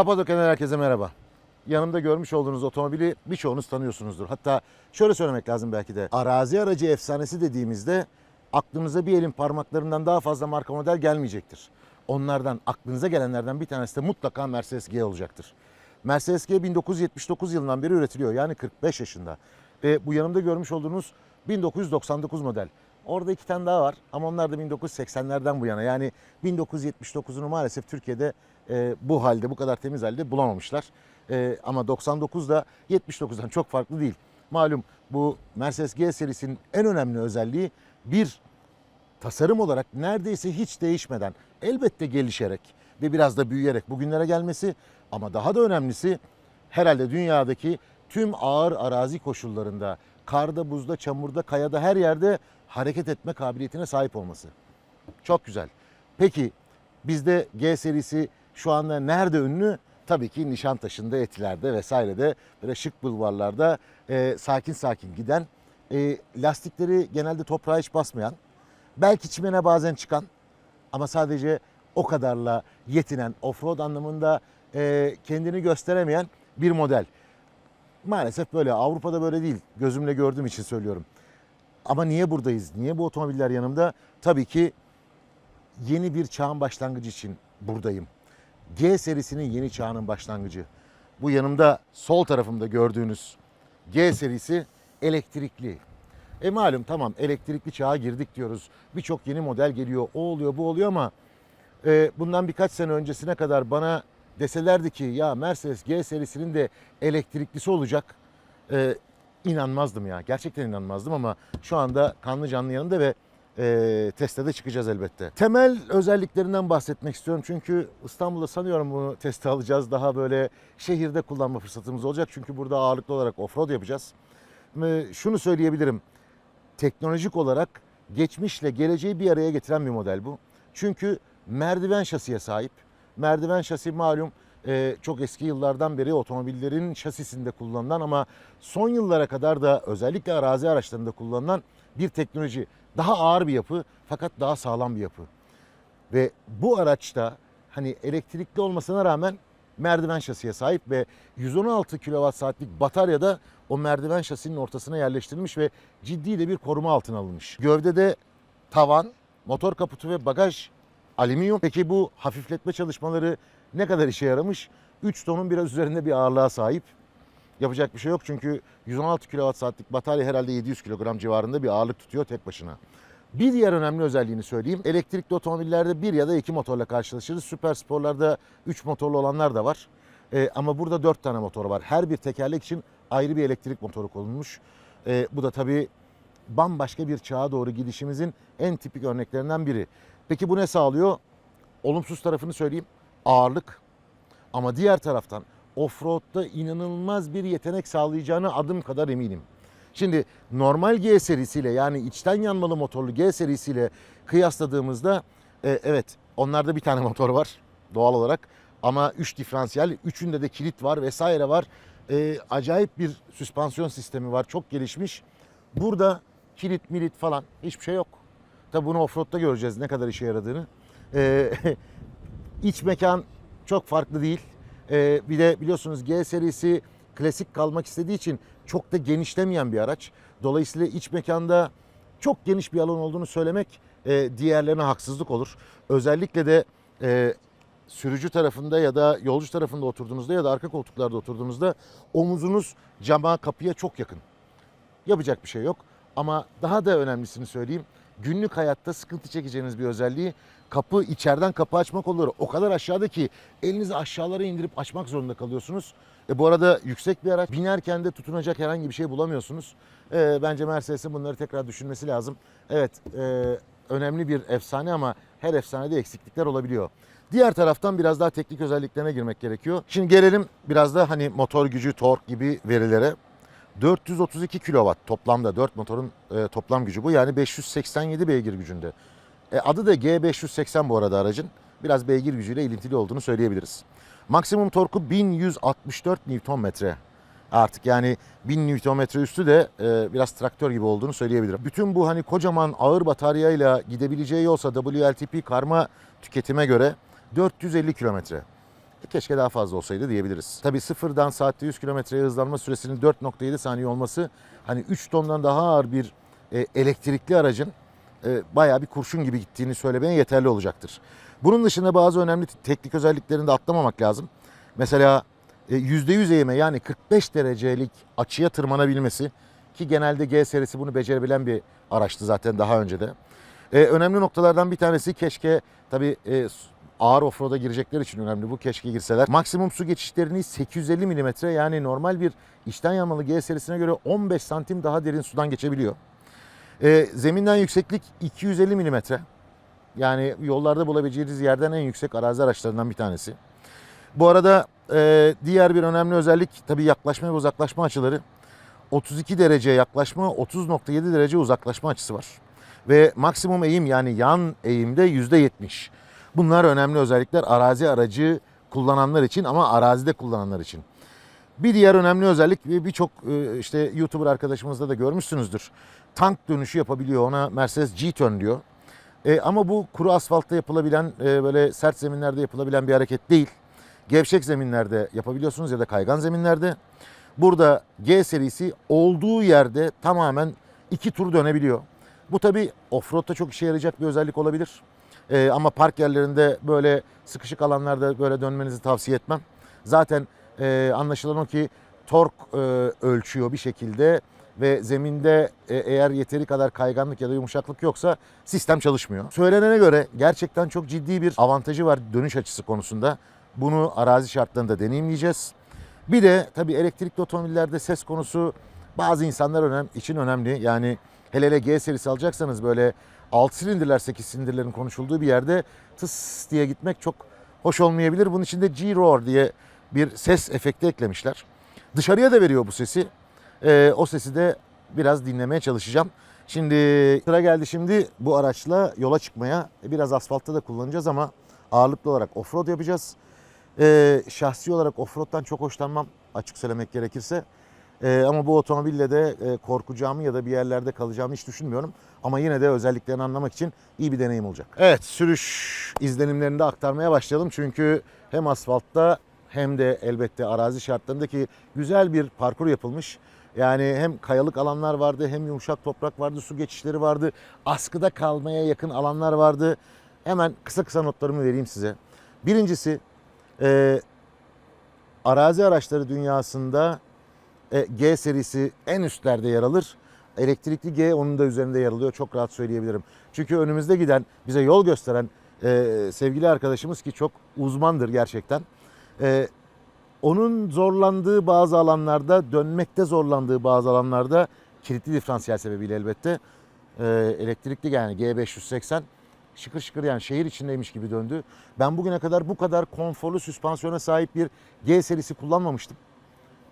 Kapadokya'dan herkese merhaba. Yanımda görmüş olduğunuz otomobili birçoğunuz tanıyorsunuzdur. Hatta şöyle söylemek lazım belki de. Arazi aracı efsanesi dediğimizde aklınıza bir elin parmaklarından daha fazla marka model gelmeyecektir. Onlardan aklınıza gelenlerden bir tanesi de mutlaka Mercedes G olacaktır. Mercedes G 1979 yılından beri üretiliyor. Yani 45 yaşında. Ve bu yanımda görmüş olduğunuz 1999 model. Orada iki tane daha var ama onlar da 1980'lerden bu yana. Yani 1979'unu maalesef Türkiye'de e, bu halde, bu kadar temiz halde bulamamışlar. E, ama 99 da 79'dan çok farklı değil. Malum bu Mercedes G serisinin en önemli özelliği bir tasarım olarak neredeyse hiç değişmeden elbette gelişerek ve biraz da büyüyerek bugünlere gelmesi ama daha da önemlisi herhalde dünyadaki tüm ağır arazi koşullarında karda, buzda, çamurda, kayada her yerde hareket etme kabiliyetine sahip olması. Çok güzel. Peki bizde G serisi şu anda nerede ünlü? Tabii ki Nişantaşı'nda, Etiler'de vesairede böyle şık bulvarlarda e, sakin sakin giden, e, lastikleri genelde toprağa hiç basmayan, belki çimene bazen çıkan ama sadece o kadarla yetinen, offroad anlamında e, kendini gösteremeyen bir model. Maalesef böyle. Avrupa'da böyle değil. Gözümle gördüğüm için söylüyorum. Ama niye buradayız? Niye bu otomobiller yanımda? Tabii ki yeni bir çağın başlangıcı için buradayım. G serisinin yeni çağının başlangıcı. Bu yanımda sol tarafımda gördüğünüz G serisi elektrikli. E malum tamam elektrikli çağa girdik diyoruz. Birçok yeni model geliyor. O oluyor bu oluyor ama e, bundan birkaç sene öncesine kadar bana deselerdi ki ya Mercedes G serisinin de elektriklisi olacak. E, inanmazdım ya. Gerçekten inanmazdım ama şu anda kanlı canlı yanında ve e, teste de çıkacağız elbette. Temel özelliklerinden bahsetmek istiyorum çünkü İstanbul'da sanıyorum bunu teste alacağız. Daha böyle şehirde kullanma fırsatımız olacak çünkü burada ağırlıklı olarak offroad yapacağız. E, şunu söyleyebilirim. Teknolojik olarak geçmişle geleceği bir araya getiren bir model bu. Çünkü merdiven şasiye sahip. Merdiven şasi malum e, çok eski yıllardan beri otomobillerin şasisinde kullanılan ama son yıllara kadar da özellikle arazi araçlarında kullanılan bir teknoloji. Daha ağır bir yapı fakat daha sağlam bir yapı. Ve bu araçta hani elektrikli olmasına rağmen merdiven şasiye sahip ve 116 kWh saatlik batarya da o merdiven şasinin ortasına yerleştirilmiş ve ciddi de bir koruma altına alınmış. Gövdede tavan, motor kaputu ve bagaj alüminyum. Peki bu hafifletme çalışmaları ne kadar işe yaramış? 3 tonun biraz üzerinde bir ağırlığa sahip. Yapacak bir şey yok çünkü 116 kWh saatlik batarya herhalde 700 kilogram civarında bir ağırlık tutuyor tek başına. Bir diğer önemli özelliğini söyleyeyim. Elektrikli otomobillerde bir ya da iki motorla karşılaşırız. Süper sporlarda 3 motorlu olanlar da var. Ee, ama burada 4 tane motor var. Her bir tekerlek için ayrı bir elektrik motoru konulmuş. Ee, bu da tabii bambaşka bir çağa doğru gidişimizin en tipik örneklerinden biri. Peki bu ne sağlıyor? Olumsuz tarafını söyleyeyim. Ağırlık. Ama diğer taraftan offroad'da inanılmaz bir yetenek sağlayacağını adım kadar eminim. Şimdi normal G serisiyle yani içten yanmalı motorlu G serisiyle kıyasladığımızda e, evet onlarda bir tane motor var doğal olarak ama 3 diferansiyel, üçünde de kilit var vesaire var. E, acayip bir süspansiyon sistemi var çok gelişmiş. Burada kilit milit falan hiçbir şey yok. Tabi bunu offroad'da göreceğiz ne kadar işe yaradığını. E, iç mekan çok farklı değil. E, bir de biliyorsunuz G serisi klasik kalmak istediği için çok da genişlemeyen bir araç. Dolayısıyla iç mekanda çok geniş bir alan olduğunu söylemek e, diğerlerine haksızlık olur. Özellikle de e, sürücü tarafında ya da yolcu tarafında oturduğunuzda ya da arka koltuklarda oturduğunuzda omuzunuz cama kapıya çok yakın. Yapacak bir şey yok. Ama daha da önemlisini söyleyeyim. Günlük hayatta sıkıntı çekeceğiniz bir özelliği kapı içeriden kapı açma kolları o kadar aşağıda ki elinizi aşağılara indirip açmak zorunda kalıyorsunuz. E bu arada yüksek bir araç binerken de tutunacak herhangi bir şey bulamıyorsunuz. E, bence Mercedes'in bunları tekrar düşünmesi lazım. Evet e, önemli bir efsane ama her efsanede eksiklikler olabiliyor. Diğer taraftan biraz daha teknik özelliklerine girmek gerekiyor. Şimdi gelelim biraz da hani motor gücü, tork gibi verilere. 432 kW toplamda 4 motorun e, toplam gücü bu. Yani 587 beygir gücünde. E, adı da G580 bu arada aracın. Biraz beygir gücüyle ilintili olduğunu söyleyebiliriz. Maksimum torku 1164 Nm. Artık yani 1000 Nm üstü de e, biraz traktör gibi olduğunu söyleyebilirim. Bütün bu hani kocaman ağır bataryayla gidebileceği yolsa WLTP karma tüketime göre 450 kilometre. Keşke daha fazla olsaydı diyebiliriz. Tabii sıfırdan saatte 100 kilometreye hızlanma süresinin 4.7 saniye olması hani 3 tondan daha ağır bir e, elektrikli aracın e, bayağı bir kurşun gibi gittiğini söylemeye yeterli olacaktır. Bunun dışında bazı önemli teknik özelliklerini de atlamamak lazım. Mesela e, %100 eğime yani 45 derecelik açıya tırmanabilmesi ki genelde G serisi bunu becerebilen bir araçtı zaten daha önce de. E, önemli noktalardan bir tanesi keşke tabii e, ağır offroad'a girecekler için önemli bu keşke girseler. Maksimum su geçişlerini 850 mm yani normal bir içten yanmalı G serisine göre 15 santim daha derin sudan geçebiliyor. E, zeminden yükseklik 250 mm. Yani yollarda bulabileceğiniz yerden en yüksek arazi araçlarından bir tanesi. Bu arada e, diğer bir önemli özellik tabii yaklaşma ve uzaklaşma açıları. 32 derece yaklaşma, 30.7 derece uzaklaşma açısı var. Ve maksimum eğim yani yan eğimde %70. Bunlar önemli özellikler arazi aracı kullananlar için ama arazide kullananlar için. Bir diğer önemli özellik birçok e, işte YouTuber arkadaşımızda da görmüşsünüzdür. Tank dönüşü yapabiliyor ona Mercedes G-Turn diyor. E, ama bu kuru asfaltta yapılabilen e, böyle sert zeminlerde yapılabilen bir hareket değil. Gevşek zeminlerde yapabiliyorsunuz ya da kaygan zeminlerde. Burada G serisi olduğu yerde tamamen iki tur dönebiliyor. Bu tabi offroad'da çok işe yarayacak bir özellik olabilir. E, ama park yerlerinde böyle sıkışık alanlarda böyle dönmenizi tavsiye etmem. Zaten e, anlaşılan o ki tork e, ölçüyor bir şekilde ve zeminde e, eğer yeteri kadar kayganlık ya da yumuşaklık yoksa sistem çalışmıyor. Söylenene göre gerçekten çok ciddi bir avantajı var dönüş açısı konusunda. Bunu arazi şartlarında deneyimleyeceğiz. Bir de tabii elektrikli otomobillerde ses konusu bazı insanlar önem, için önemli. Yani hele hele G serisi alacaksanız böyle 6 silindirler 8 silindirlerin konuşulduğu bir yerde tıs diye gitmek çok hoş olmayabilir. Bunun için de G-Roar diye bir ses efekti eklemişler. Dışarıya da veriyor bu sesi. Ee, o sesi de biraz dinlemeye çalışacağım. Şimdi sıra geldi şimdi bu araçla yola çıkmaya. Biraz asfaltta da kullanacağız ama ağırlıklı olarak offroad yapacağız. Ee, şahsi olarak offroad'dan çok hoşlanmam açık söylemek gerekirse. Ee, ama bu otomobille de e, korkacağımı ya da bir yerlerde kalacağımı hiç düşünmüyorum. Ama yine de özelliklerini anlamak için iyi bir deneyim olacak. Evet sürüş izlenimlerini de aktarmaya başlayalım. Çünkü hem asfaltta hem de elbette arazi şartlarındaki güzel bir parkur yapılmış. Yani hem kayalık alanlar vardı hem yumuşak toprak vardı, su geçişleri vardı. Askıda kalmaya yakın alanlar vardı. Hemen kısa kısa notlarımı vereyim size. Birincisi e, arazi araçları dünyasında e, G serisi en üstlerde yer alır. Elektrikli G onun da üzerinde yer alıyor. Çok rahat söyleyebilirim. Çünkü önümüzde giden, bize yol gösteren e, sevgili arkadaşımız ki çok uzmandır gerçekten. E, onun zorlandığı bazı alanlarda, dönmekte zorlandığı bazı alanlarda kilitli diferansiyel sebebiyle elbette e, elektrikli yani G580 şıkır şıkır yani şehir içindeymiş gibi döndü. Ben bugüne kadar bu kadar konforlu süspansiyona sahip bir G serisi kullanmamıştım.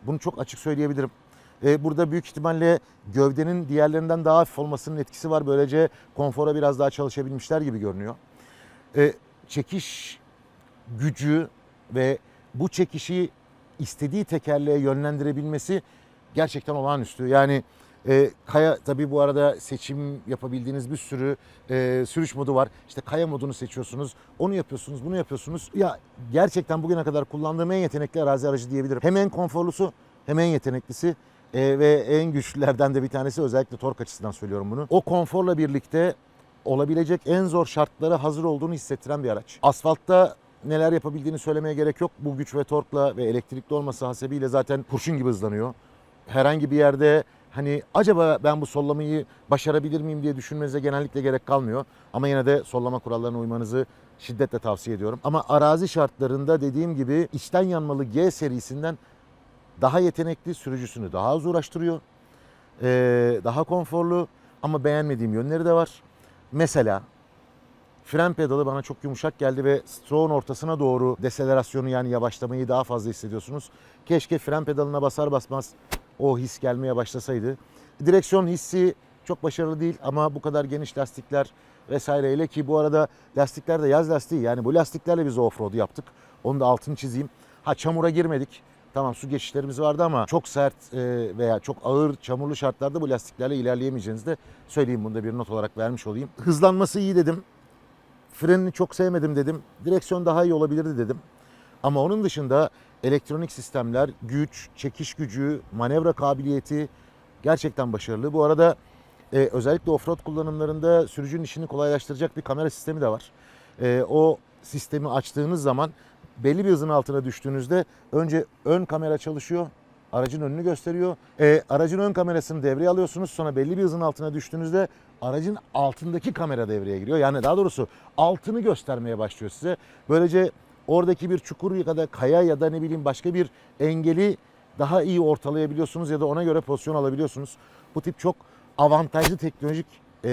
Bunu çok açık söyleyebilirim. E, burada büyük ihtimalle gövdenin diğerlerinden daha hafif olmasının etkisi var. Böylece konfora biraz daha çalışabilmişler gibi görünüyor. E, çekiş gücü ve bu çekişi istediği tekerleğe yönlendirebilmesi gerçekten olağanüstü. Yani e, kaya tabii bu arada seçim yapabildiğiniz bir sürü e, sürüş modu var. İşte kaya modunu seçiyorsunuz. Onu yapıyorsunuz, bunu yapıyorsunuz. Ya gerçekten bugüne kadar kullandığım en yetenekli arazi aracı diyebilirim. Hem en konforlusu hem en yeteneklisi e, ve en güçlülerden de bir tanesi özellikle tork açısından söylüyorum bunu. O konforla birlikte olabilecek en zor şartlara hazır olduğunu hissettiren bir araç. Asfaltta neler yapabildiğini söylemeye gerek yok. Bu güç ve torkla ve elektrikli olması hasebiyle zaten kurşun gibi hızlanıyor. Herhangi bir yerde hani acaba ben bu sollamayı başarabilir miyim diye düşünmenize genellikle gerek kalmıyor. Ama yine de sollama kurallarına uymanızı şiddetle tavsiye ediyorum. Ama arazi şartlarında dediğim gibi içten yanmalı G serisinden daha yetenekli, sürücüsünü daha az uğraştırıyor. Ee, daha konforlu ama beğenmediğim yönleri de var. Mesela fren pedalı bana çok yumuşak geldi ve stroğun ortasına doğru deselerasyonu yani yavaşlamayı daha fazla hissediyorsunuz. Keşke fren pedalına basar basmaz o his gelmeye başlasaydı. Direksiyon hissi çok başarılı değil ama bu kadar geniş lastikler vesaireyle ki bu arada lastikler de yaz lastiği yani bu lastiklerle biz offroad yaptık. Onu da altını çizeyim. Ha çamura girmedik. Tamam su geçişlerimiz vardı ama çok sert e, veya çok ağır çamurlu şartlarda bu lastiklerle ilerleyemeyeceğinizi de söyleyeyim. Bunu da bir not olarak vermiş olayım. Hızlanması iyi dedim. Frenini çok sevmedim dedim. Direksiyon daha iyi olabilirdi dedim. Ama onun dışında elektronik sistemler, güç, çekiş gücü, manevra kabiliyeti gerçekten başarılı. Bu arada e, özellikle offroad kullanımlarında sürücünün işini kolaylaştıracak bir kamera sistemi de var. E, o sistemi açtığınız zaman belli bir hızın altına düştüğünüzde önce ön kamera çalışıyor. Aracın önünü gösteriyor. E, aracın ön kamerasını devreye alıyorsunuz. Sonra belli bir hızın altına düştüğünüzde aracın altındaki kamera devreye giriyor. Yani daha doğrusu altını göstermeye başlıyor size. Böylece oradaki bir çukur ya da kaya ya da ne bileyim başka bir engeli daha iyi ortalayabiliyorsunuz ya da ona göre pozisyon alabiliyorsunuz. Bu tip çok avantajlı teknolojik e,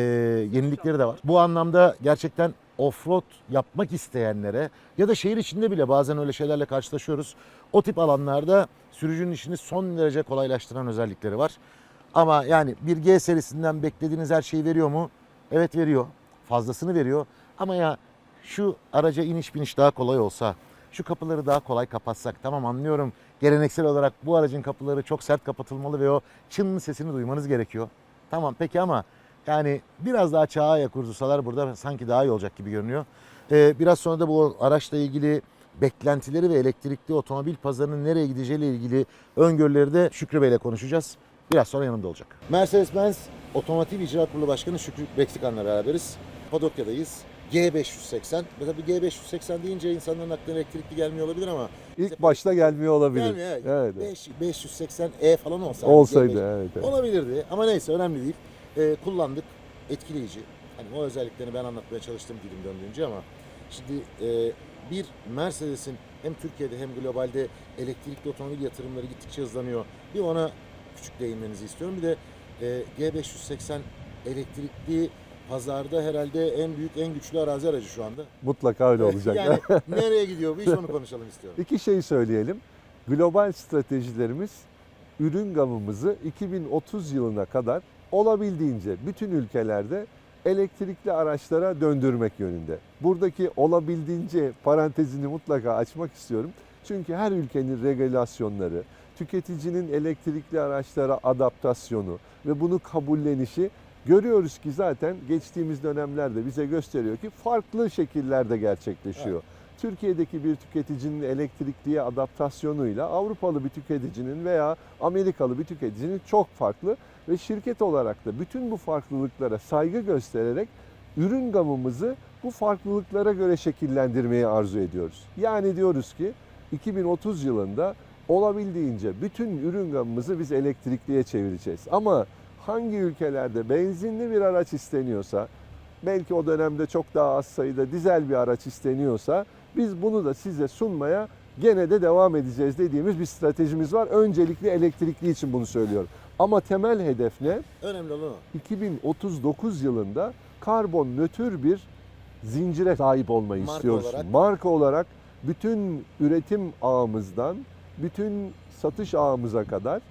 yenilikleri de var. Bu anlamda gerçekten offroad yapmak isteyenlere ya da şehir içinde bile bazen öyle şeylerle karşılaşıyoruz. O tip alanlarda sürücünün işini son derece kolaylaştıran özellikleri var. Ama yani bir G serisinden beklediğiniz her şeyi veriyor mu? Evet veriyor. Fazlasını veriyor. Ama ya şu araca iniş biniş daha kolay olsa, şu kapıları daha kolay kapatsak tamam anlıyorum. Geleneksel olarak bu aracın kapıları çok sert kapatılmalı ve o çınlı sesini duymanız gerekiyor. Tamam peki ama yani biraz daha çağa ayak uydursalar burada sanki daha iyi olacak gibi görünüyor. Ee, biraz sonra da bu araçla ilgili beklentileri ve elektrikli otomobil pazarının nereye gideceğiyle ilgili öngörüleri de Şükrü Bey'le konuşacağız. Biraz sonra yanımda olacak. Mercedes-Benz Otomotiv İcra Kurulu Başkanı Şükrü Beksikan'la beraberiz. Padokya'dayız. G580. Ve tabii G580 deyince insanların aklına elektrikli gelmiyor olabilir ama İlk başta gelmiyor olabilir. gelmiyor. Evet. Evet. Beş- 580E falan olsaydı. Olsaydı G5 evet. evet. Olabilirdi ama neyse önemli değil. Ee, kullandık. Etkileyici. Hani o özelliklerini ben anlatmaya çalıştım dilim döndüğünce ama şimdi e, bir Mercedes'in hem Türkiye'de hem globalde elektrikli otomobil yatırımları gittikçe hızlanıyor. Bir ona küçük değinmenizi istiyorum. Bir de e, G580 elektrikli pazarda herhalde en büyük en güçlü arazi aracı şu anda. Mutlaka öyle olacak. yani nereye gidiyor bu iş onu konuşalım istiyorum. İki şey söyleyelim. Global stratejilerimiz ürün gamımızı 2030 yılına kadar olabildiğince bütün ülkelerde elektrikli araçlara döndürmek yönünde. Buradaki olabildiğince parantezini mutlaka açmak istiyorum. Çünkü her ülkenin regülasyonları, tüketicinin elektrikli araçlara adaptasyonu ve bunu kabullenişi görüyoruz ki zaten geçtiğimiz dönemlerde bize gösteriyor ki farklı şekillerde gerçekleşiyor. Türkiye'deki bir tüketicinin elektrikliye adaptasyonuyla Avrupalı bir tüketicinin veya Amerikalı bir tüketicinin çok farklı ve şirket olarak da bütün bu farklılıklara saygı göstererek ürün gamımızı bu farklılıklara göre şekillendirmeyi arzu ediyoruz. Yani diyoruz ki 2030 yılında olabildiğince bütün ürün gamımızı biz elektrikliye çevireceğiz. Ama hangi ülkelerde benzinli bir araç isteniyorsa, belki o dönemde çok daha az sayıda dizel bir araç isteniyorsa biz bunu da size sunmaya gene de devam edeceğiz dediğimiz bir stratejimiz var. Öncelikle elektrikli için bunu söylüyorum. Ama temel hedef ne? Önemli olan o. 2039 yılında karbon nötr bir zincire sahip olmayı Marka istiyoruz. olarak. Marka olarak bütün üretim ağımızdan bütün satış ağımıza kadar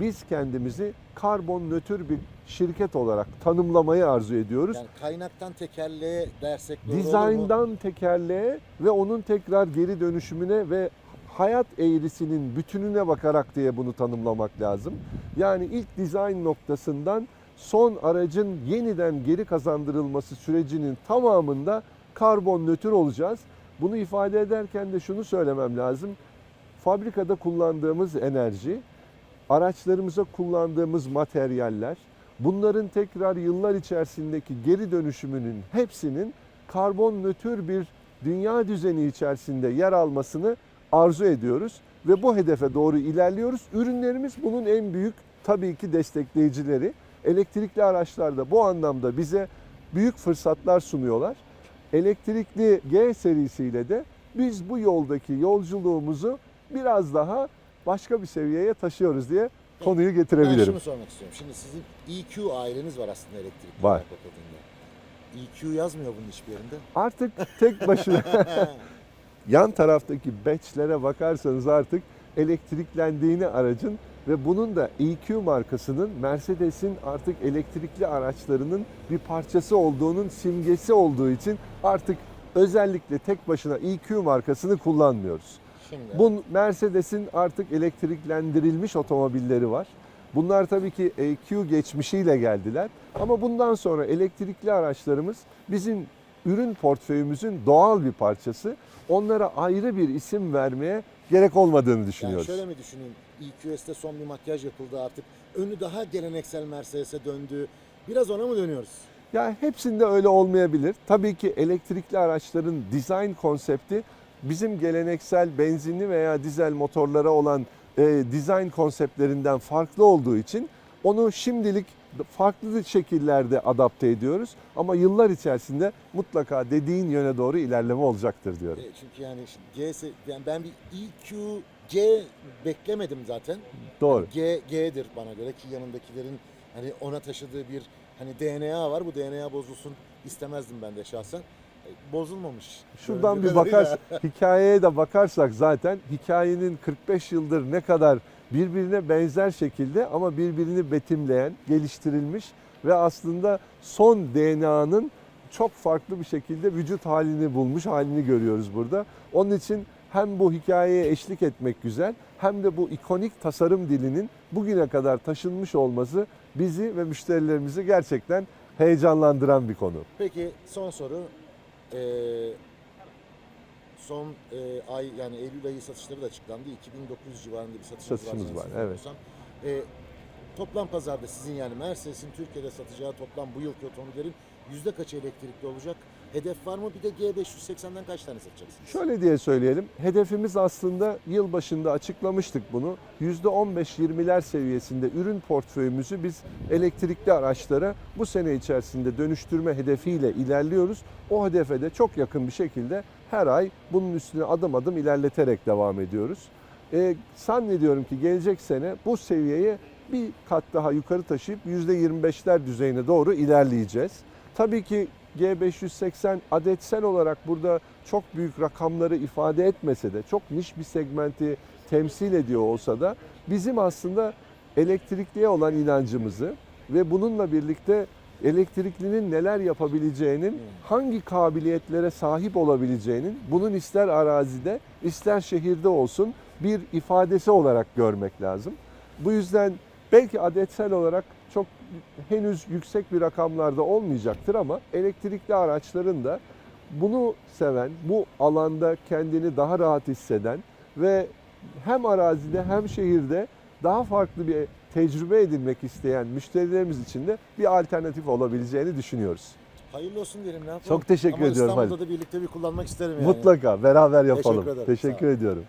biz kendimizi karbon nötr bir şirket olarak tanımlamayı arzu ediyoruz. Yani kaynaktan tekerleğe dersek doğru? Dizayndan tekerleğe ve onun tekrar geri dönüşümüne ve hayat eğrisinin bütününe bakarak diye bunu tanımlamak lazım. Yani ilk dizayn noktasından son aracın yeniden geri kazandırılması sürecinin tamamında karbon nötr olacağız. Bunu ifade ederken de şunu söylemem lazım. Fabrikada kullandığımız enerji, araçlarımıza kullandığımız materyaller, bunların tekrar yıllar içerisindeki geri dönüşümünün hepsinin karbon nötr bir dünya düzeni içerisinde yer almasını arzu ediyoruz ve bu hedefe doğru ilerliyoruz. Ürünlerimiz bunun en büyük tabii ki destekleyicileri. Elektrikli araçlarda bu anlamda bize büyük fırsatlar sunuyorlar. Elektrikli G serisiyle de biz bu yoldaki yolculuğumuzu biraz daha başka bir seviyeye taşıyoruz diye konuyu Ben getirebilirim. şunu sormak istiyorum. Şimdi sizin EQ aileniz var aslında elektrikli Var. EQ yazmıyor bunun hiçbir yerinde. Artık tek başına yan taraftaki batchlere bakarsanız artık elektriklendiğini aracın ve bunun da EQ markasının Mercedes'in artık elektrikli araçlarının bir parçası olduğunun simgesi olduğu için artık özellikle tek başına EQ markasını kullanmıyoruz. Şimdi Bu Mercedes'in artık elektriklendirilmiş otomobilleri var. Bunlar tabii ki EQ geçmişiyle geldiler. Ama bundan sonra elektrikli araçlarımız bizim ürün portföyümüzün doğal bir parçası. Onlara ayrı bir isim vermeye gerek olmadığını Yani düşünüyoruz. şöyle mi düşüneyim? EQS'te son bir makyaj yapıldı artık. Önü daha geleneksel Mercedes'e döndü. Biraz ona mı dönüyoruz? Ya hepsinde öyle olmayabilir. Tabii ki elektrikli araçların design konsepti bizim geleneksel benzinli veya dizel motorlara olan e, design konseptlerinden farklı olduğu için onu şimdilik farklı şekillerde adapte ediyoruz. Ama yıllar içerisinde mutlaka dediğin yöne doğru ilerleme olacaktır diyorum. E, çünkü yani G, yani ben bir EQ, G beklemedim zaten. Doğru. G, G'dir bana göre ki yanındakilerin hani ona taşıdığı bir hani DNA var. Bu DNA bozulsun istemezdim ben de şahsen. Bozulmamış. Şuradan bir bakarsak, hikayeye de bakarsak zaten hikayenin 45 yıldır ne kadar birbirine benzer şekilde ama birbirini betimleyen, geliştirilmiş ve aslında son DNA'nın çok farklı bir şekilde vücut halini bulmuş halini görüyoruz burada. Onun için hem bu hikayeye eşlik etmek güzel hem de bu ikonik tasarım dilinin bugüne kadar taşınmış olması bizi ve müşterilerimizi gerçekten heyecanlandıran bir konu. Peki son soru. Ee, son e, ay yani Eylül ayı satışları da açıklandı. 2900 civarında bir satışımız, Satışımız var. var, evet. Ee, toplam pazarda sizin yani Mercedes'in Türkiye'de satacağı toplam bu yılki otomobillerin yüzde kaçı elektrikli olacak? Hedef var mı? Bir de G580'den kaç tane satacaksınız? Şöyle diye söyleyelim. Hedefimiz aslında yıl başında açıklamıştık bunu. %15-20'ler seviyesinde ürün portföyümüzü biz elektrikli araçlara bu sene içerisinde dönüştürme hedefiyle ilerliyoruz. O hedefe de çok yakın bir şekilde her ay bunun üstüne adım adım ilerleterek devam ediyoruz. Ee, zannediyorum ki gelecek sene bu seviyeye bir kat daha yukarı taşıyıp %25'ler düzeyine doğru ilerleyeceğiz. Tabii ki G580 adetsel olarak burada çok büyük rakamları ifade etmese de çok niş bir segmenti temsil ediyor olsa da bizim aslında elektrikliye olan inancımızı ve bununla birlikte elektriklinin neler yapabileceğinin, hangi kabiliyetlere sahip olabileceğinin bunun ister arazide ister şehirde olsun bir ifadesi olarak görmek lazım. Bu yüzden belki adetsel olarak çok henüz yüksek bir rakamlarda olmayacaktır ama elektrikli araçların da bunu seven, bu alanda kendini daha rahat hisseden ve hem arazide hem şehirde daha farklı bir tecrübe edinmek isteyen müşterilerimiz için de bir alternatif olabileceğini düşünüyoruz. Hayırlı olsun diyelim ne yapalım? Çok teşekkür Ama ediyorum İstanbul'da Halil. da birlikte bir kullanmak isterim yani. Mutlaka beraber yapalım. Teşekkür ederim, Teşekkür ediyorum.